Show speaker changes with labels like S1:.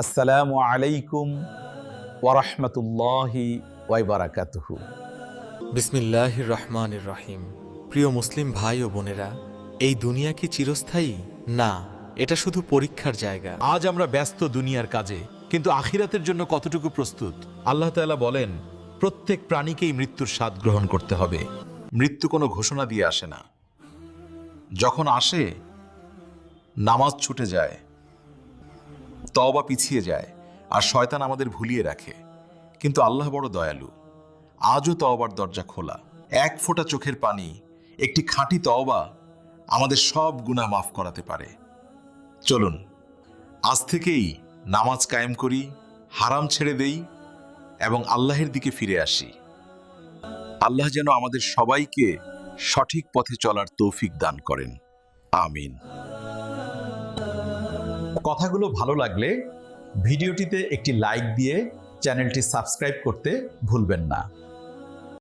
S1: আসসালামু আলাইকুম ওরহমতুল্লাহি ওয়াইবারাকাতুহু।
S2: বিসমিল্লাহ রহমান রহিম। প্রিয় মুসলিম ভাই ও বোনেরা এই দুনিয়া কি চিরস্থায়ী? না এটা শুধু পরীক্ষার জায়গা।
S3: আজ আমরা ব্যস্ত দুনিয়ার কাজে কিন্তু আখিরাতের জন্য কতটুকু প্রস্তুত? আল্লাহ তাআলা বলেন প্রত্যেক প্রাণীকেই মৃত্যুর স্বাদ গ্রহণ করতে হবে। মৃত্যু কোনো ঘোষণা দিয়ে আসে না। যখন আসে নামাজ ছুটে যায়। তওবা পিছিয়ে যায় আর শয়তান আমাদের ভুলিয়ে রাখে। কিন্তু আল্লাহ বড় দয়ালু, আজও তওবার দরজা খোলা। এক ফোঁটা চোখের পানি, একটি খাঁটি তওবা আমাদের সব গুনাহ মাফ করাতে পারে। চলুন, আজ থেকেই নামাজ কায়েম করি, হারাম ছেড়ে দেই এবং আল্লাহের দিকে ফিরে আসি। আল্লাহ যেন আমাদের সবাইকে সঠিক পথে চলার তৌফিক দান করেন। আমিন।
S1: কথাগুলো ভালো লাগলে ভিডিওটিতে একটি লাইক দিয়ে চ্যানেলটি সাবস্ক্রাইব করতে ভুলবেন না।